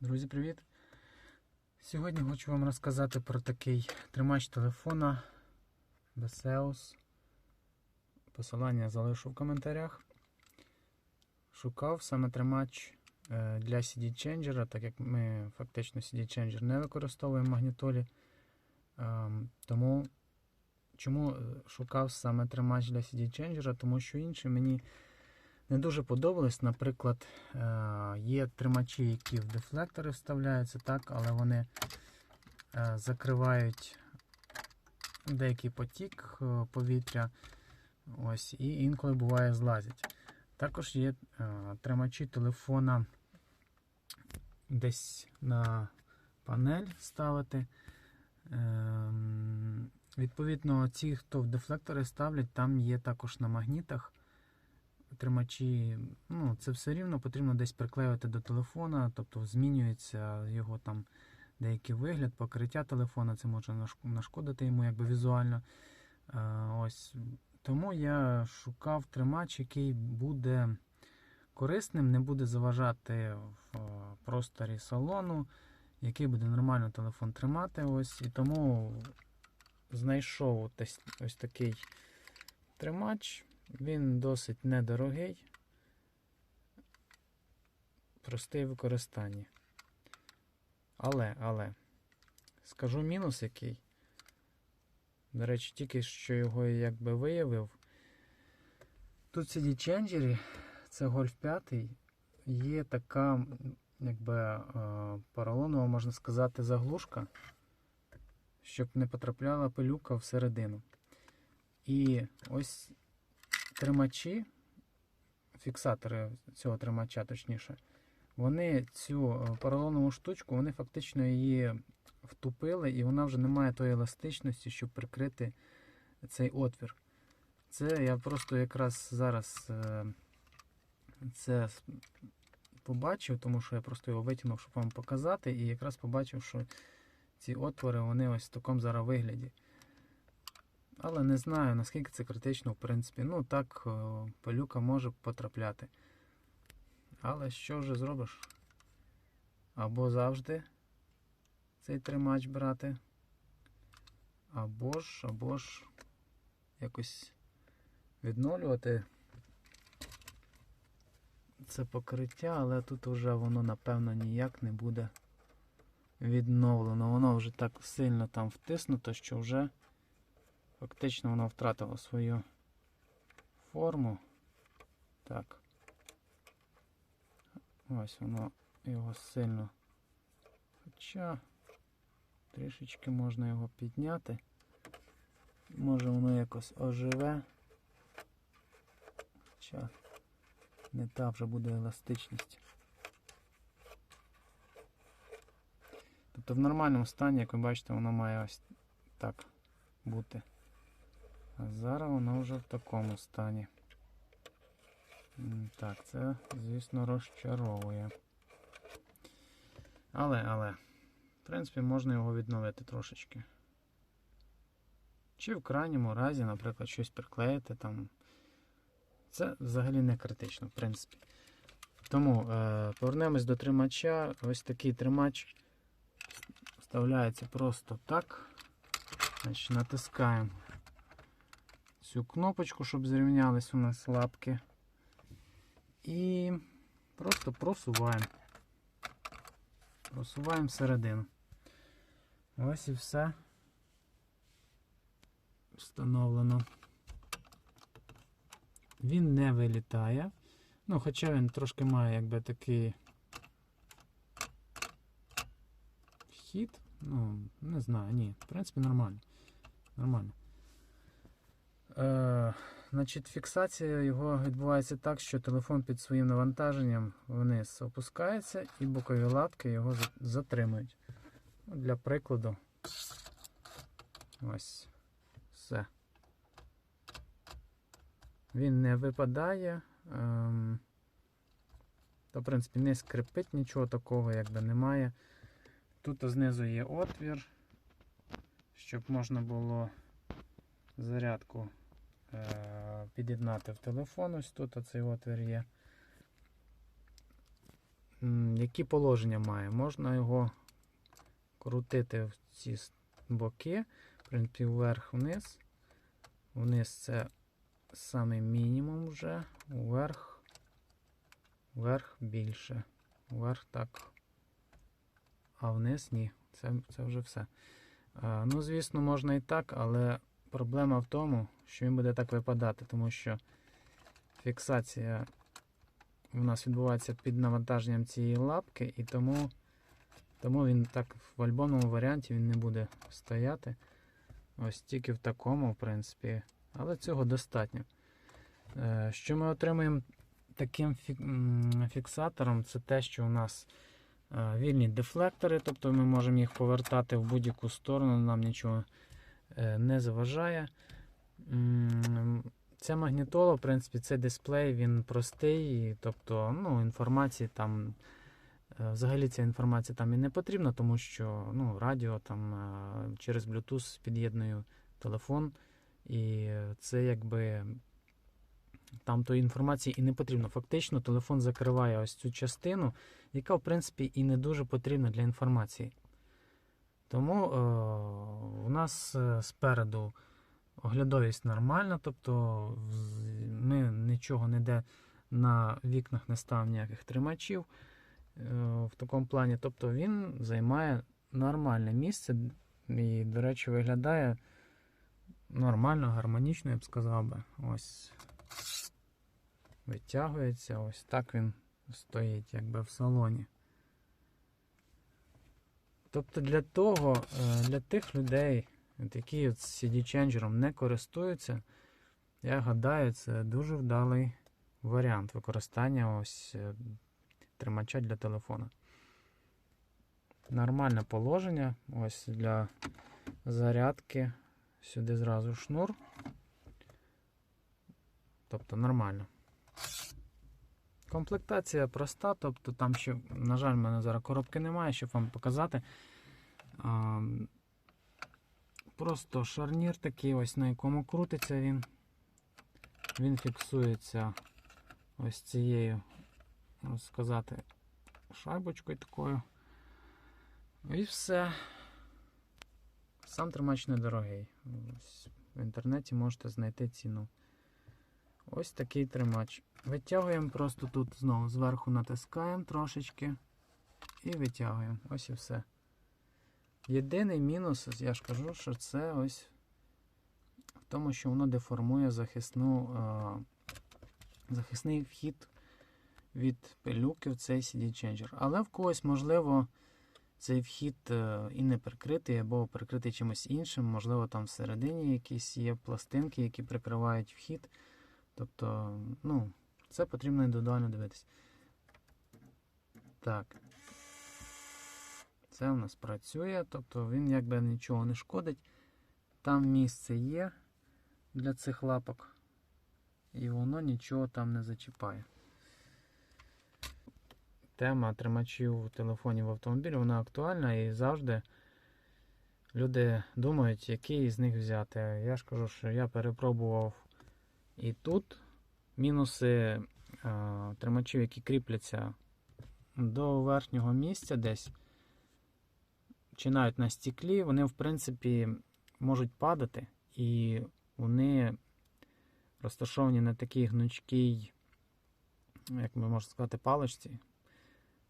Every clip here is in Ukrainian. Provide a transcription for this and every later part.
Друзі, привіт! Сьогодні хочу вам розказати про такий тримач телефона Beseus. Посилання залишу в коментарях. Шукав саме тримач е, для CD Changer, так як ми фактично CD Changer не використовуємо в магнітолі. Ем, Тому чому е, шукав саме тримач для CD Changer? Тому що інші мені не дуже подобались. Наприклад, е, є тримачі, які в дефлектори вставляються, так, але вони е, закривають деякий потік е, повітря. Ось, і інколи буває злазять. Також є тримачі телефона десь на панель ставити. Ем, Відповідно, ті, хто в дефлектори ставлять, там є також на магнітах тримачі, ну, це все рівно потрібно десь приклеювати до телефона, тобто змінюється його там деякий вигляд, покриття телефона, це може нашкодити йому якби візуально. Е, ось. Тому я шукав тримач, який буде корисним, не буде заважати в е, просторі салону, який буде нормально телефон тримати. Ось. І тому знайшов ось, ось такий тримач. Він досить недорогий, простий в використанні. Але, але, скажу мінус який. До речі, тільки що його якби виявив. Тут CD Changer, це Golf 5, є така, якби е, поролонова, можна сказати, заглушка, щоб не потрапляла пилюка всередину. І ось тримачі, фіксатори цього тримача, точніше, вони цю е, поролонову штучку, вони фактично її втупили, і вона вже не має тої еластичності, щоб прикрити цей отвір. Це я просто якраз зараз е, це побачив, тому що я просто його витягнув, щоб вам показати, і якраз побачив, що ці отвори вони ось в такому зараз вигляді. Але не знаю, наскільки це критично, в принципі. Ну, так, е, пилюка може потрапляти. Але що вже зробиш? Або завжди цей тримач брати, або ж, або ж якось відновлювати це покриття, але тут вже воно, напевно, ніяк не буде відновлено. Воно вже так сильно там втиснуто, що вже Фактично воно втратило свою форму. Так. Ось воно його сильно. Хоча трішечки можна його підняти. Може воно якось оживе. Хоча не та вже буде еластичність. Тобто в нормальному стані, як ви бачите, воно має ось так бути. А зараз воно вже в такому стані. Так, це, звісно, розчаровує. Але, але, в принципі, можна його відновити трошечки. Чи в крайньому разі, наприклад, щось приклеїти там. Це взагалі не критично, в принципі. Тому е, повернемось до тримача. Ось такий тримач вставляється просто так. Значить, натискаємо цю кнопочку, щоб зрівнялись у нас лапки. І просто просуваємо. Просуваємо всередину. Ось і все встановлено. Він не вилітає. Ну, хоча він трошки має якби такий хід. Ну, не знаю, ні. В принципі, нормально. Нормально. Е, значить, фіксація його відбувається так, що телефон під своїм навантаженням вниз опускається і бокові лапки його затримують. Ну, Для прикладу. Ось. Все. Він не випадає. Ем, то, в принципі, не скрипить нічого такого, якби немає. Тут знизу є отвір, щоб можна було зарядку е, під'єднати в телефон. Ось тут оцей отвір є. які положення має? Можна його крутити в ці боки, в принципі, вверх-вниз. Вниз це саме мінімум вже, вверх, вверх більше. Вверх так. А вниз ні. Це, це вже все. Ну, звісно, можна і так, але проблема в тому, що він буде так випадати, тому що фіксація у нас відбувається під навантаженням цієї лапки, і тому, тому він так в альбомному варіанті він не буде стояти. Ось тільки в такому, в принципі. Але цього достатньо. Е, Що ми отримуємо таким фіксатором, це те, що у нас е, вільні дефлектори, тобто ми можемо їх повертати в будь-яку сторону, нам нічого е, не заважає. Ця магнітола, в принципі, цей дисплей, він простий, тобто ну, інформації там. е, Взагалі ця інформація там і не потрібна, тому що ну, радіо там е, через Bluetooth під'єдную телефон, і це якби там тої інформації і не потрібно. Фактично, телефон закриває ось цю частину, яка, в принципі, і не дуже потрібна для інформації. Тому е, у нас е, спереду оглядовість нормальна, тобто ми нічого ніде на вікнах не ставимо ніяких тримачів е, в такому плані. Тобто він займає нормальне місце і, до речі, виглядає нормально, гармонічно, я б сказав би. Ось витягується, ось так він стоїть, якби в салоні. Тобто для того, е, для тих людей, які от CD-ченджером не користуються, я гадаю, це дуже вдалий варіант використання ось е, тримача для телефона. Нормальне положення. Ось для зарядки. Сюди зразу шнур. Тобто нормально. Комплектація проста, тобто там ще, на жаль, в мене зараз коробки немає, щоб вам показати. Просто шарнір такий, ось на якому крутиться він. Він фіксується ось цією, можна сказати, шайбочкою такою. І все. Сам тримач недорогий. Ось в інтернеті можете знайти ціну. Ось такий тримач. Витягуємо просто тут знову зверху натискаємо трошечки і витягуємо. Ось і все. Єдиний мінус, я ж кажу, що це ось в тому, що воно деформує захисну, а, захисний вхід від пилюки в цей CD Changer. Але в когось, можливо, цей вхід е, і не прикритий, або прикритий чимось іншим. Можливо, там всередині якісь є пластинки, які прикривають вхід. Тобто, ну, це потрібно індивідуально дивитися. Так. Це у нас працює, тобто він якби нічого не шкодить. Там місце є для цих лапок, і воно нічого там не зачіпає. Тема тримачів телефонів в автомобілі вона актуальна і завжди люди думають, який з них взяти. Я ж кажу, що я перепробував і тут мінуси а, тримачів, які кріпляться до верхнього місця десь, чи навіть на стіклі, вони, в принципі, можуть падати, і вони розташовані на такій гнучкій, як ми можемо сказати, паличці.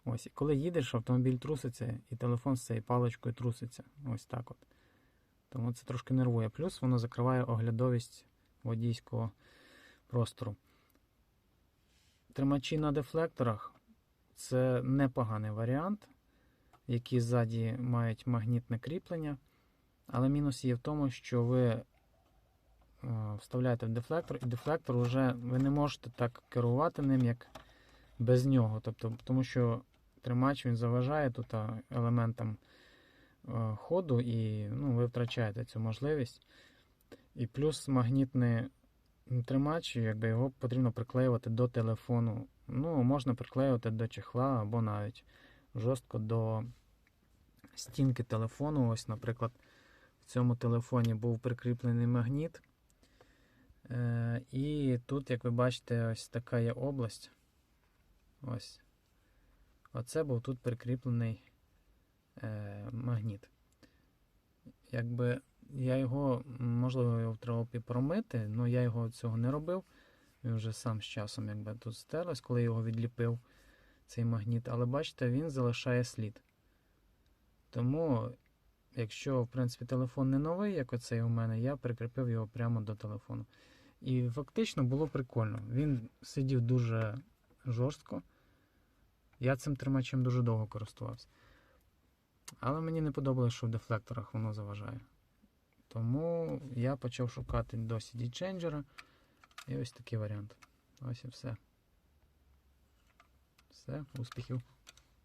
Ось, і коли їдеш, автомобіль труситься, і телефон з цією паличкою труситься. Ось так от. Тому це трошки нервує. Плюс воно закриває оглядовість водійського простору. Тримачі на дефлекторах це непоганий варіант, які ззаді мають магнітне кріплення. Але мінус є в тому, що ви е, вставляєте в дефлектор, і дефлектор вже ви не можете так керувати ним, як без нього. Тобто, Тому що тримач він заважає тут елементам е, ходу, і ну, ви втрачаєте цю можливість. І плюс магнітний тримач, якби його потрібно приклеювати до телефону. Ну, можна приклеювати до чехла або навіть жорстко до стінки телефону. Ось, наприклад, в цьому телефоні був прикріплений магніт. Е, і тут, як ви бачите, ось така є область. Ось. оце був тут прикріплений е, магніт. Якби я його, можливо, його треба промити, але я його цього не робив. Він вже сам з часом якби тут стерлось, коли його відліпив цей магніт. Але бачите, він залишає слід. Тому, якщо, в принципі, телефон не новий, як оцей у мене, я прикріпив його прямо до телефону. І фактично було прикольно. Він сидів дуже жорстко. Я цим тримачем дуже довго користувався. Але мені не подобалось, що в дефлекторах воно заважає. Тому я почав шукати досі Changer. І ось такий варіант. Ось і все. Все, успіхів.